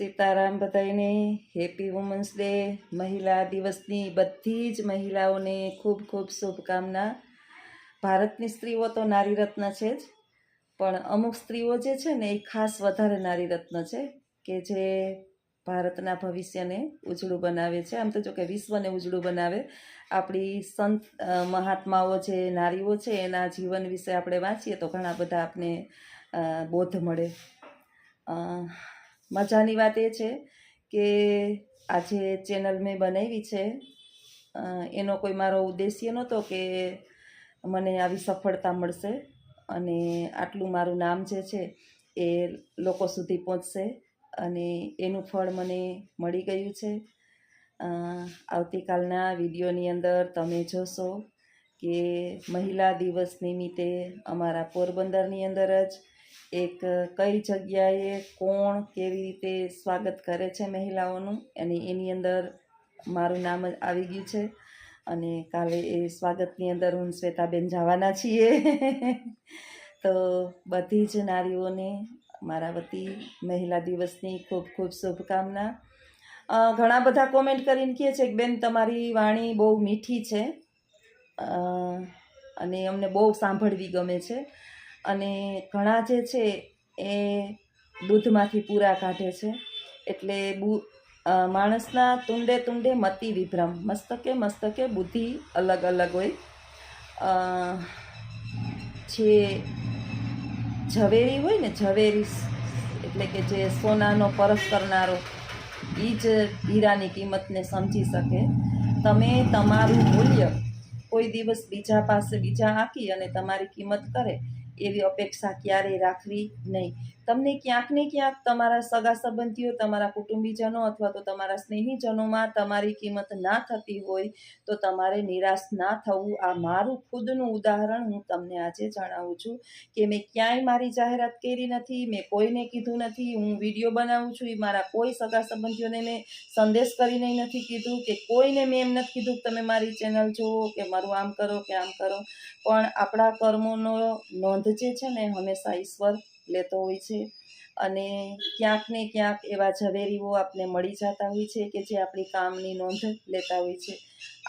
સીતારામ બધાઈને happy women's day મહિલા દિવસની બધી જ મહિલાઓને ખૂબ ખૂબ શુભકામના. ભારતની સ્ત્રીઓ તો નારી રત્ન છે જ, પણ અમુક સ્ત્રીઓ જે છે ને એ ખાસ વધારે નારી રત્ન છે, કે જે ભારતના ભવિષ્યને ઉજળું બનાવે છે. આમ તો જો કે વિશ્વને ઉજળું બનાવે. આપણી સંત મહાત્માઓ જે નારીઓ છે, એના જીવન વિશે આપણે વાંચીએ તો ઘણા બધા આપને બોધ મળે. મજાની વાત એ છે કે આજે ચેનલ મેં બનાવી છે. એનો કોઈ મારો ઉદ્દેશ્ય નહોતો કે મને આવી સફળતા મળશે અને આટલું મારું નામ જે છે એ લોકો સુધી પહોંચશે અને એનું ફળ મને મળી ગયું છે. આવતીકાલના વિડીયોની અંદર તમે જોશો કે મહિલા દિવસ નિમિત્તે અમારા પોરબંદરની અંદર જ એક કઈ જગ્યાએ કોણ કેવી રીતે સ્વાગત કરે છે મહિલાઓનું, અને એની અંદર મારું નામ જ આવી ગયું છે. અને કાલે એ સ્વાગતની અંદર હું શ્વેતાબેન જવાના છીએ. તો બધી જ નારીઓને મારા વતી મહિલા દિવસની ખૂબ ખૂબ શુભકામના. ઘણા બધા કોમેન્ટ કરીને કહે છે કે, બેન, તમારી વાણી બહુ મીઠી છે. અને અમને બહુ સાંભળવી ગમે છે. અને ઘણા જે છે એ દૂધમાંથી પૂરા કાઢે છે. એટલે બુ માણસના તુંડે તુંડે મતિ વિભ્રમ. મસ્તકે મસ્તકે બુદ્ધિ અલગ અલગ હોય. જે ઝવેરી હોય ને, ઝવેરી એટલે કે જે સોનાનો પરસ કરનારો એ જ હીરાની કિંમતને સમજી શકે. તમે તમારું મૂલ્ય કોઈ દિવસ બીજા પાસે બીજા આપી અને તમારી કિંમત કરે એવી અપેક્ષા ક્યારેય રાખવી નહીં. તમને ક્યાંક ને ક્યાંક તમારા સગા સંબંધીઓ, તમારા કુટુંબીજનો અથવા તો તમારા સ્નેહીજનોમાં તમારી કિંમત ના થતી હોય તો તમારે નિરાશ ના થવું. આ મારું ખુદનું ઉદાહરણ હું તમને આજે જણાવું છું કે મેં ક્યાંય મારી જાહેરાત કરી નથી, મેં કોઈને કીધું નથી, હું વીડિયો બનાવું છું. એ મારા કોઈ સગા સંબંધીઓને મેં સંદેશ કરીને નથી કીધું કે કોઈને મેં એમ નથી કીધું કે તમે મારી ચેનલ જુઓ, કે મારું આમ કરો, કે આમ કરો. પણ આપણા કર્મોનો નોંધ જે છે ને, હંમેશા ઈશ્વર લેતો હોય છે. અને ક્યાંક ને ક્યાંક એવા ઝવેરીઓ આપને મળી જતા હોય છે કે જે આપણી કામની નોંધ લેતા હોય છે.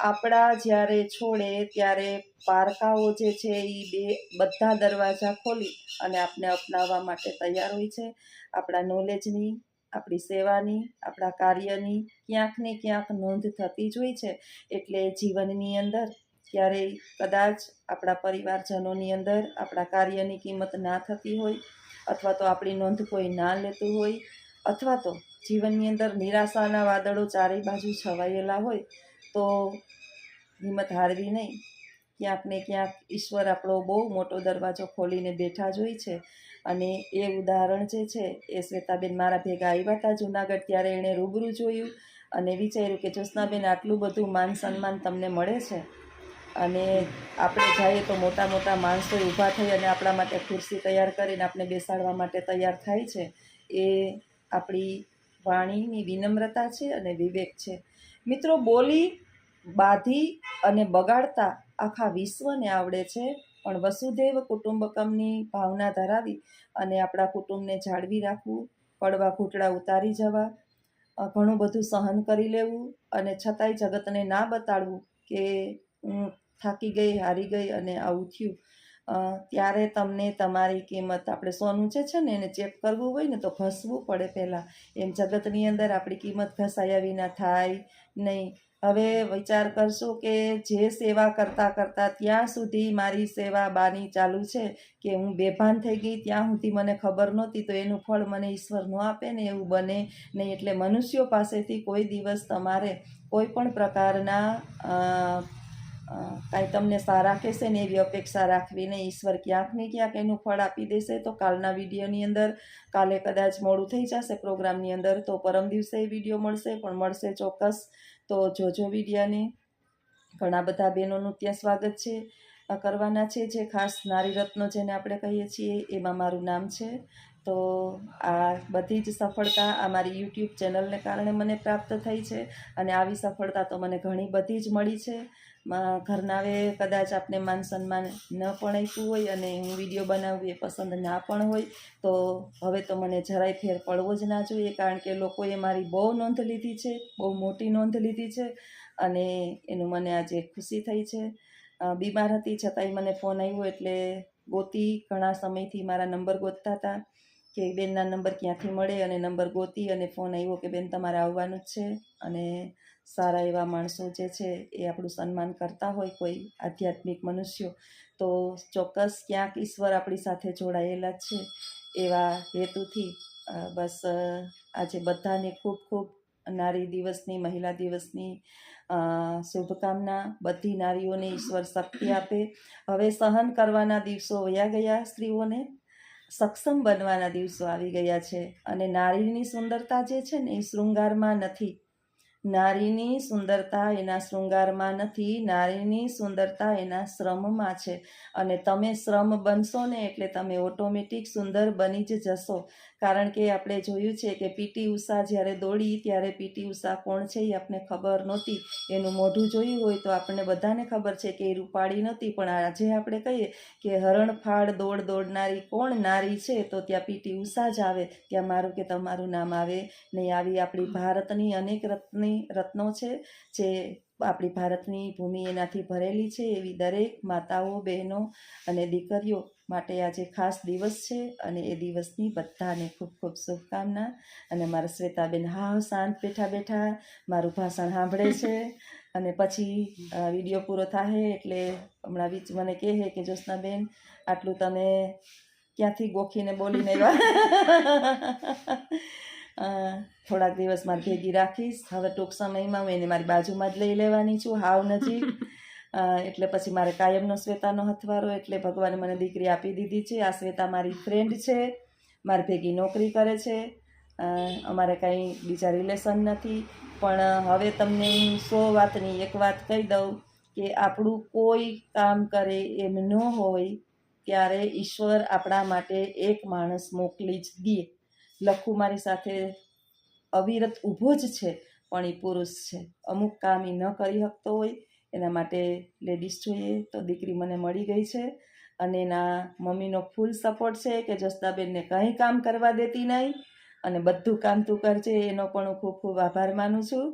આપણા જ્યારે છોડે ત્યારે પારકાઓ જે છે એ બે બધા દરવાજા ખોલી અને આપને અપનાવવા માટે તૈયાર હોય છે. આપણા નોલેજની આપણી સેવાની, આપણા કાર્યની ક્યાંક ને ક્યાંક નોંધ થતી જ હોય છે. એટલે જીવનની અંદર ક્યારેય કદાચ આપણા પરિવારજનોની અંદર આપણા કાર્યની કિંમત ના થતી હોય અથવા તો આપણી નોંધ કોઈ ના લેતું હોય, અથવા તો જીવનની અંદર નિરાશાના વાદળો ચારેય બાજુ છવાયેલા હોય, તો હિંમત હારવી નહીં. ક્યાંક ને ક્યાંક ઈશ્વર આપણો બહુ મોટો દરવાજો ખોલીને બેઠા જ હોય છે. અને એ ઉદાહરણ જે છે, એ શ્વેતાબેન મારા ભેગા આવ્યા હતા જુનાગઢ ત્યારે એણે રૂબરૂ જોયું અને વિચાર્યું કે જ્યોત્સનાબેન આટલું બધું માન સન્માન તમને મળે છે? અને આપણે જઈએ તો મોટા મોટા માણસો ઊભા થઈ અને આપણા માટે ખુરશી તૈયાર કરીને આપણે બેસાડવા માટે તૈયાર થાય છે. એ આપણી વાણીની વિનમ્રતા છે અને વિવેક છે. મિત્રો, બોલી, બાધી અને બગાડતા આખા વિશ્વને આવડે છે, પણ વસુદેવ કુટુંબકમની ભાવના ધરાવી અને આપણા કુટુંબને જાળવી રાખવું, પડવા ઘૂંટડા ઉતારી જવા ઘણું બધું સહન કરી લેવું અને છતાંય જગતને ના બતાડવું કે થાકી ગઈ, હારી ગઈ અને આવું થયું. ત્યારે તમને તમારી કિંમત આપણે સોનું જે છે ને એને ચેક કરવું હોય ને તો ઘસવું પડે પહેલાં. એમ જગતની અંદર આપણી કિંમત ઘસાયા વિના થાય નહીં. હવે વિચાર કરશો કે જે સેવા કરતાં કરતાં ત્યાં સુધી મારી સેવા બાની ચાલુ છે કે હું બેભાન થઈ ગઈ ત્યાં સુધી મને ખબર નહોતી તો એનું ફળ મને ઈશ્વર ન આપે ને એવું બને નહીં. એટલે મનુષ્યો પાસેથી કોઈ દિવસ તમારે કોઈ પણ પ્રકારના કાંઈ તમને સારા કહેશે ને એવી અપેક્ષા રાખવીને ઈશ્વર ક્યાંક ને ક્યાંક એનું ફળ આપી દેશે, તો કાલના વિડીયોની અંદર, કાલે કદાચ મોડું થઈ જશે પ્રોગ્રામની અંદર, તો પરમ દિવસે વીડિયો મળશે, પણ મળશે ચોક્કસ. તો જોજો વિડીયાને. ઘણા બધા બહેનોનું ત્યાં સ્વાગત છે કરવાના છે, જે ખાસ નારી રત્નો જેને આપણે કહીએ છીએ, એમાં મારું નામ છે. તો આ બધી જ સફળતા આ મારી યુટ્યુબ ચેનલને કારણે મને પ્રાપ્ત થઈ છે, અને આવી સફળતા તો મને ઘણી બધી જ મળી છે. માં ઘરનાવે કદાચ આપને માન સન્માન ન પણ આપ્યું હોય અને હું વીડિયો બનાવવી એ પસંદ ના પણ હોય, તો હવે તો મને જરાય ફેર પડવો જ ના જોઈએ, કારણ કે લોકોએ મારી બહુ નોંધ લીધી છે, બહુ મોટી નોંધ લીધી છે અને એનું મને આજે ખુશી થઈ છે. બીમાર હતી છતાંય મને ફોન આવ્યો એટલે ગોતી ઘણા સમયથી મારા નંબર ગોતતા હતા કે બેનના નંબર ક્યાંથી મળે અને નંબર ગોતી અને ફોન આવ્યો કે બેન તમારે આવવાનું જ છે અને સારા એવા માણસો જે છે એ આપણું સન્માન કરતા હોય કોઈ આધ્યાત્મિક મનુષ્યો, તો ચોક્કસ ક્યાંક ઈશ્વર આપણી સાથે જોડાયેલા છે એવા હેતુથી બસ આજે બધાને ખૂબ ખૂબ નારી દિવસની, મહિલા દિવસની શુભકામના, બધી નારીઓને ઈશ્વર શક્તિ આપે. હવે સહન કરવાના દિવસો વયા ગયા સ્ત્રીઓને, સક્ષમ બનવાના દિવસો આવી ગયા છે અને નારીની સુંદરતા જે છે ને એ શૃંગારમાં નથી. નારીની સુંદરતા એના શૃંગારમાં નથી, નારીની સુંદરતા એના શ્રમમાં છે. અને તમે શ્રમ બનશો ને એટલે તમે ઓટોમેટિક સુંદર બની જ જશો. કારણ કે આપણે જોયું છે કે પીટી ઉષા જ્યારે દોડી, ત્યારે પીટી ઉષા કોણ છે એ આપણને ખબર નહોતી. એનું મોઢું જોયું હોય તો આપણને બધાને ખબર છે કે એ રૂપાળી નહોતી પણ આજે આપણે કહીએ કે હરણફાળ દોડ દોડનારી કોણ નારી છે, તો ત્યાં પીટી ઉષા જ આવે. ત્યાં મારું કે તમારું નામ આવે નહીં. આવી આપણી ભારતની અનેક રત્ની રત્નો છે, જે આપણી ભારતની ભૂમિ એનાથી ભરેલી છે, એવી દરેક માતાઓ, બહેનો અને દીકરીઓ માટે આજે ખાસ દિવસ છે અને એ દિવસની બધાને ખૂબ ખૂબ શુભકામના. અને મારા શ્વેતાબેન હાવ શાંત બેઠા બેઠા મારું ભાષણ સાંભળે છે. અને પછી વીડિયો પૂરો થાય એટલે હમણાં વીચ, મને કહે કે, જ્યોત્સનાબેન, આટલું તમે ક્યાંથી ગોખીને બોલીને થોડાક દિવસ મારી ભેગી રાખીશ. હવે ટૂંક સમયમાં હું એને મારી બાજુમાં જ લઈ લેવાની છું હાવ નજીક. એટલે પછી મારે કાયમનો શ્વેતાનો હથવારો એટલે ભગવાને મને દીકરી આપી દીધી છે. આ શ્વેતા મારી ફ્રેન્ડ છે મારી ભેગી નોકરી કરે છે. અમારે કાંઈ બીજા રિલેશન નથી. પણ હવે તમને હું સો વાતની એક વાત કહી દઉં કે આપણું કોઈ કામ કરે એમ ન હોય ત્યારે ઈશ્વર આપણા માટે એક માણસ મોકલી જ દે. લખુ મારી સાથે અવિરત ઊભો જ છે, પણ એ પુરુષ છે. અમુક કામ એ ન કરી શકતો હોય, એના માટે લેડીઝ જોઈએ તો દીકરી મને મળી ગઈ છે અને એના મમ્મીનો ફૂલ સપોર્ટ છે કે જસદાબેનને કંઈ કામ કરવા દેતી નહીં અને બધું કામ તું કરજે, એનો પણ હું ખૂબ ખૂબ આભાર માનું છું.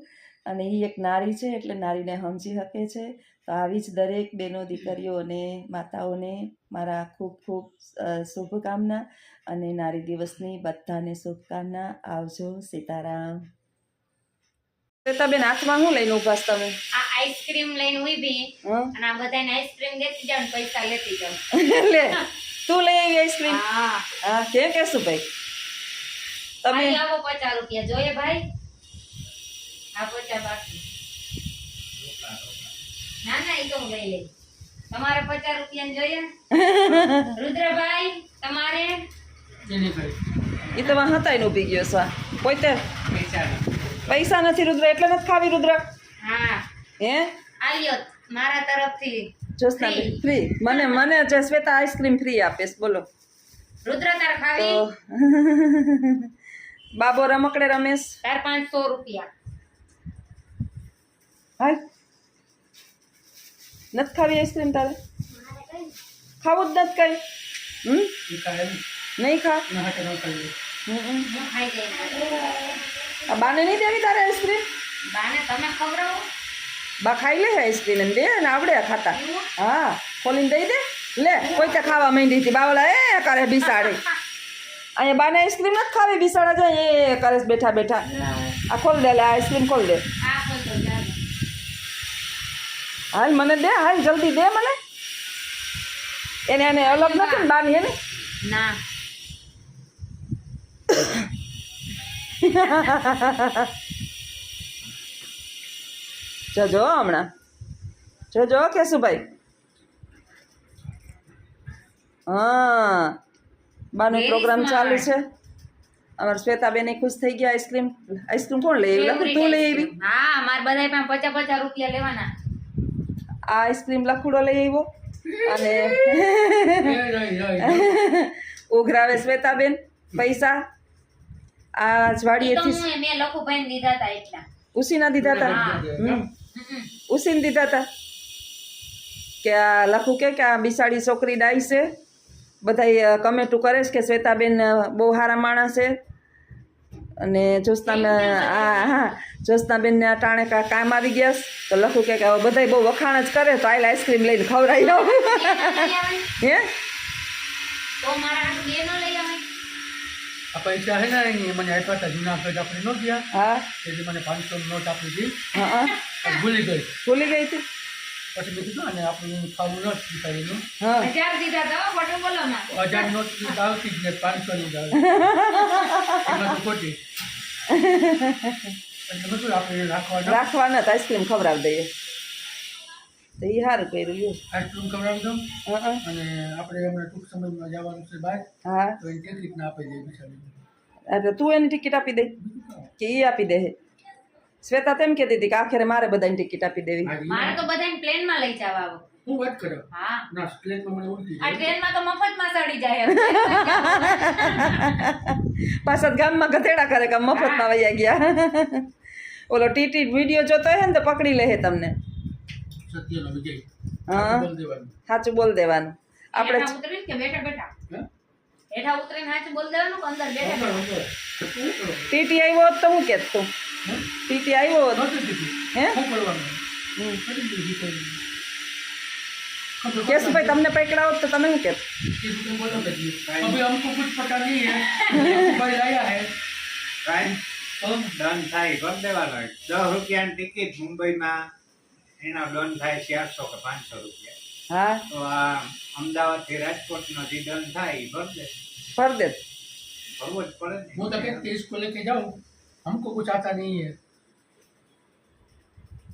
અને એ એક નારી છે એટલે નારીને સમજી શકે છે. તો આવી જ દરેક બહેનો દીકરીઓ અને માતાઓને મારા ખૂબ ખૂબ શુભકામના અને નારી દિવસની બધાને શુભકામના. આવજો સીતારામ. બેન હાથમાં શું લઈને ઊભા તમે? આ આઈસ્ક્રીમ લઈને ઊભી? અને આ બધાને આઈસ્ક્રીમ દેતી જાવ પૈસા લેતી જાવ લે તું લઈ આવી આઈસ્ક્રીમ? હા. કે કેમ કહેશું ભાઈ? તમે? આવો પચાસ રૂપિયા. જોઈએ ભાઈ. આ પચાસ બાકી ના ના એ તો હું લઈ લઈશ તમારે પચાસ રૂપિયા જોઈએ રુદ્રભાઈ તમારે એ તો. વાં હતા ઊભી ગયો છો આ. પોતે પૈસા નથી રુદ્ર એટલે નથી ખાવી રુદ્ર. હા? હે આલ્યો મારા તરફથી જોસ્ના Free. ફ્રી મને મને જે શ્વેતા આઈસ્ક્રીમ ફ્રી આપીશ બોલો. રુદ્ર તાર તો ખાવી બાબો રમકડે રમેશ. તાર પાંચસો રૂપિયા. હાલ નથી ખાવી આઈસ્ક્રીમ તારે? ખાવું જ નથી કઈ. નહીં ખા? આ બાને નહીં દેવી તારે આઈસ્ક્રીમ? બા ખાઈ લે આઈસ્ક્રીમ એમ દે ને આવડે ખાતા. હા, ખોલીને દઈ દે. લે, કોઈ તો ખાવા માંડી હતી. બાવલા એ કરે બિસાડે અહીંયા બાને આઈસ્ક્રીમ નથી ખાવી. બિસાડા જાય, એ કરે બેઠા બેઠા. આ ખોલ દે, લે, આઈસ્ક્રીમ ખોલ દે. હાલ મને દે હાલ જલ્દી દે મને. એને એને અલગ નથી ને બાની એને? ના. જજો હમણાં. જોજો કેશુભાઈ. હા. બાનો પ્રોગ્રામ ચાલુ છે. અમારા શ્વેતાબેન ખુશ થઈ ગયા આઈસ્ક્રીમ. આઈસ્ક્રીમ કોણ લે? લખું તું લે એવી? હા મારે બધા પચાસ પચાસ રૂપિયા લેવાના. આ આઈસ્ક્રીમ લખુડો લઈ આવ્યો અને ઉઘરાવે શ્વેતાબેન પૈસા આ હું મેં લખુભાઈ દીધા હતા એટલા ઉસીના દીધા હતા ઉસીને દીધા હતા કે આ લખું કે કે આ બિસાડી છોકરી ડાઈ છે બધા કમેટું કરે છે કે શ્વેતાબેન બહુ સારા માણસ છે અને જ્યોત્સના આ હા જોસ્તાબેનને આ ટાણે કા કામ આવી ગયા તો લખું કે હવે બધાય બહુ વખાણ જ કરે તો આઈલ આઈસ્ક્રીમ લઈને ખવડાવી દઉં. હે? તો મારા હાથ બે ન લઈ આવે? આ પૈસા હે ને મને આપ્યા હતા જુનાગઢ આપણે ન ગયા હા. તેથી મને પાંચસો નોટ આપી હતી હા હા. ભૂલી ગઈ. ભૂલી ગઈ હતી? પછી મેં કીધું અને આપણું ખાવું ન સ્વીકારેલું હજાર દીધા તો ખોટું બોલો ના. હજાર નોટ આવતી જ ને પાંચસો ની આવે. એમાં તો ખોટી. એટલે બધું આપણે રાખવાના. રાખવાના તો આઈસ્ક્રીમ ખવડાવી દઈએ. તો એ સારું કર્યું આઈસ્ક્રીમ ખવડાવી દઉં. હા હા. અને આપણે હમણાં ટૂંક સમયમાં જવાનું છે બહાર. હા. તો એની ટિકિટ ના આપી દઈએ બિચારી એટલે તું એની ટિકિટ આપી દે. કે એ આપી દે. શ્વેતા તેમ કહેતી હતી કે આખરે મારે બધાની ટિકિટ આપી દેવી. મારે તો બધાને પ્લેનમાં લઈ જવા આવો. હું વાત કરો? હા. ના પ્લેનમાં મને ઉલટી આ ટ્રેનમાં તો મફતમાં ચડી જાય. પાછા ગામમાં ગધેડા કરે કે મફતમાં વૈયા ગયા. ઓલો ટીટી વીડિયો જોતો હોય ને તો પકડી લે હે તમને. સત્યનો વિજય. હા. સાચું બોલ દેવાનું. આપણે કે બેઠા બેઠા? હે? હેઠા ઉતરીને સાચું બોલ દેવાનું કે અંદર બેઠા વગર, બેઠા વગર. શું કરો? ટીટી આવ્યો હોત તો હું કહેત તું હે? ટીટી આવ્યો હોત નહોતી દીધી. હે? શું કરવાનું? હમ. કરી દીધું દીકરીને. खबर કેશુભાઈ તમને પકડા હોત તો તમે શું કહેત किसी को बोलो कि अभी हमको कुछ पता नहीं है भाई आया है કાંઈ तो દંડ થાય ભરી દેવાનો દસ રૂપિયાની ટિકિટ મુંબઈમાં એનો દંડ થાય ચારસો કે પાંચસો રૂપિયા હા તો આ અમદાવાદથી રાજકોટનો જે દંડ થાય એ ભરી દે ભર દે ભરવો જ પડે ને वो तो कहते इसको लेके जाओ हमको कुछ आता नहीं है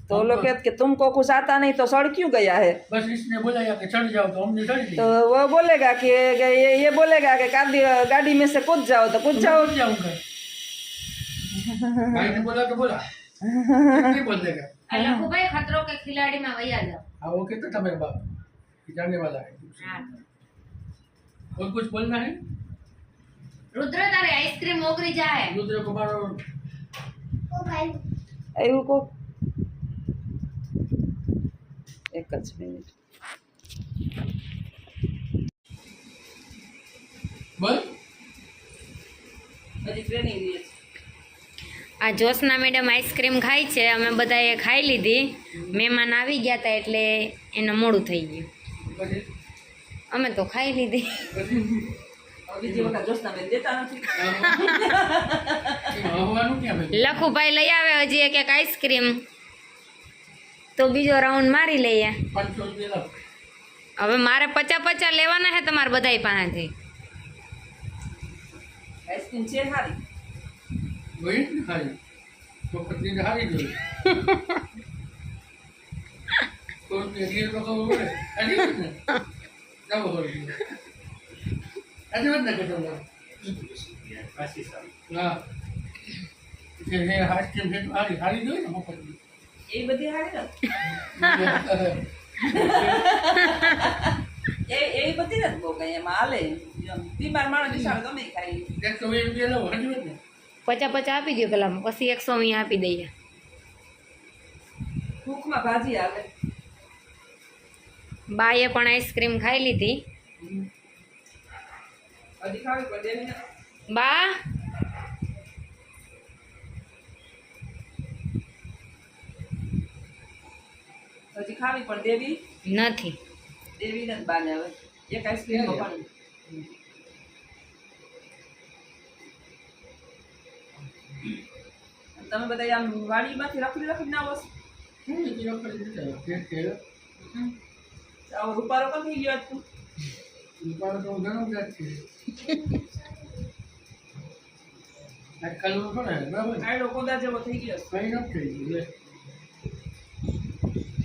तो वो लोग कहते कि तुमको कुछ आता नहीं तो सड़ क्यों गया है बस इसने बोला कि चढ़ जाओ तो हमने चढ़ तो लिया वो बोलेगा कि कि ये ये बोलेगा कि गाड़ी गाड़ी में से कूद जाओ तो कूद तो जाओ मैं कूद जाऊंगा भाई ने बोला तो बोला नहीं बोल देगा આ લખુભાઈ ખતરો કે ખિલાડીમાં વૈયા જાઓ हाँ वो कहता था मेरे बाप कि जाने वाला है હા. और कुछ बोलना है રુદ્ર તારે આઈસ્ક્રીમ મોગરી જાય रुद्र को मारो એવું કો એક જ મિનિટ बोल હજી ટ્રેનિંગ આ જોશના મેડમ આઈસ્ક્રીમ ખાય છે અમે બધાએ ખાઈ લીધી મહેમાન આવી ગયા હતા એટલે એનું મોડું થઈ ગયું પછી અમે તો ખાઈ લીધી. લખુભાઈ લઈ આવે હજી એક એક આઈસ્ક્રીમ. તો બીજો રાઉન્ડ મારી લઈએ. હવે મારે પચા પચા લેવાના છે તમારે બધાય પાસેથી. આઈસ્ક્રીમ છે સારી તો ગઈ તો ખબર પડે. આજે ને. આજે ને સારું હા. છે? હારી હારી ને મફતની? એ બધી ને? એ બધી નથી બહુ કઈ એમાં હાલે. બીમાર માણસ બિચારો ગમે ખાઈ વીસ પચા પચા આપી દો પેલા પછી એકસો વી આપી દઈએ. ભૂખમાં ભાજી આવે. બાએ પણ આઈસ્ક્રીમ ખાઈ લીધી. બા? હજી ખાવી પણ દેવી? નથી. દેવી નથી બાને હવે. એક આઈસ્ક્રીમ પણ તમે બધા આમ વાડીમાંથી રખડી રખડી ના રખડી? ફેર આવો રૂપારો કેમ ગયો તું દુકાન તો ઘણો છે. આજકાલનું કોને બરાબર? ને? આયડો કોદા જેવો થઈ ગયો કઈ નથી થઈ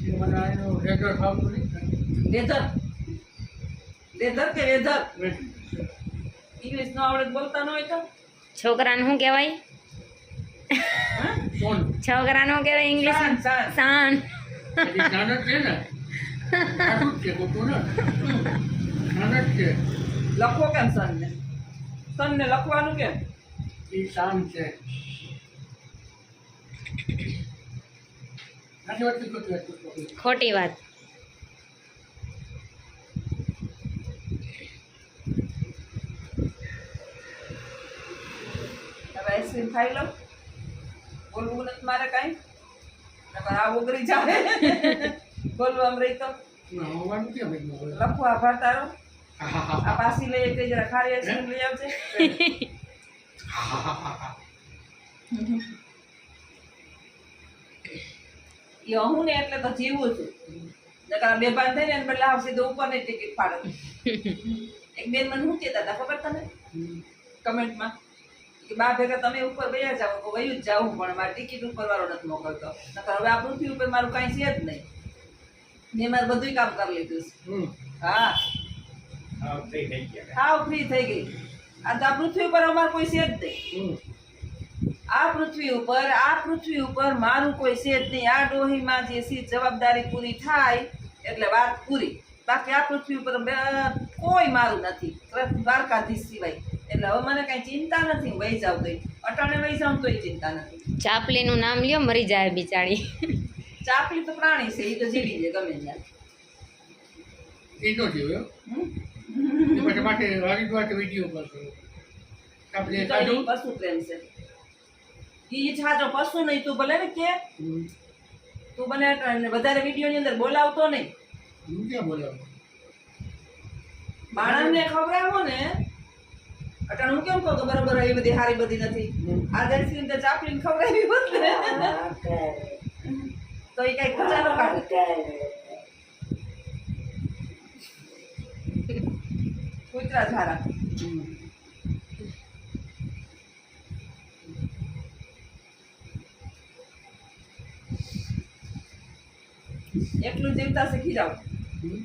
ગયું મને આનો રેગર ભાવતું નહીં લેધર લેધર કે વેધર ઇંગ્લિશ નો આવડે બોલતા ન હોય તો? છોકરાને શું કહેવાય? છોકરાને કહેવાય ઇંગ્લિશ સાન, સાન. સાન જ છે ને? સારું કેમ સન ને સન ને લખવાનું કેમ એ શામ છે ખોટી વાત આઈસ્ક્રીમ ખાઈ લો બોલવું નથી મારે કાંઈ આ ઓગળી જાય બોલવું રહી તો લખો આભાર તારો. આ પાસી લઈ તે ખારી આઈસ્ક્રીમ લઈ આવજે. એ હું ને એટલે તો જીવું છું. નકર બેભાન થઈને એને બદલે આવશે તો ઉપરની ટિકિટ ફાડો એક બેન મને શું કહેતા હતા ખબર તને? કમેન્ટમાં. કે બા ભેગા તમે ઉપર વયા જાઓ, તો વયું જ જાવું પણ મારી ટિકિટ ઉપર વાળો નથી મોકલતો. નકર હવે આ પૃથ્વી ઉપર મારું કાંઈ છે જ નહીં. મેં મારું બધું કામ કરી લીધું છે. હમ. હા. હા, ફ્રી થઈ ગઈ. આ તો આ પૃથ્વી ઉપર અમારે કોઈ છે જ નહીં. હમ. આ પૃથ્વી ઉપર આ પૃથ્વી ઉપર મારું કોઈ છે જ નહીં. આ ડોહીમાં જે સી જવાબદારી પૂરી થાય એટલે વાત પૂરી. બાકી આ પૃથ્વી ઉપર કોઈ મારું નથી. દ્વારકાધીશ સિવાય. એટલે હવે મને કઈ ચિંતા નથી. વહી જાઉં તોય. અટાણે વહી જાઉં તોય ચિંતા નથી. ચાપલીનું નામ લ્યો મરી જાય બિચારી. ચાપલી તો પ્રાણી છે એ તો જીવી જાય ગમે ત્યાં. એ નો જીવ્યો? પછી માટે હરિદ્વાર વીડિયો પર આપણે પશુ પ્રેમ છે. ઈ છાજો પશુ નહીં તું ભલે ને કે. તું બને વધારે વધારે વિડીયોની અંદર બોલાવતો નહીં. હું ક્યાં બોલાવું? માણસને ખવડાવો ને. અટાણ હું કેમ કહું કે બરોબર એ બધી હારી બધી નથી. આ આઈસ્ક્રીમ તો ચાપલીને ખવડાવી હોત ને. તો એ કઈ ખજાનો કાઢે કૂતરા ઝારા હમ. એકલું જીવતા શીખી જાવ હમ.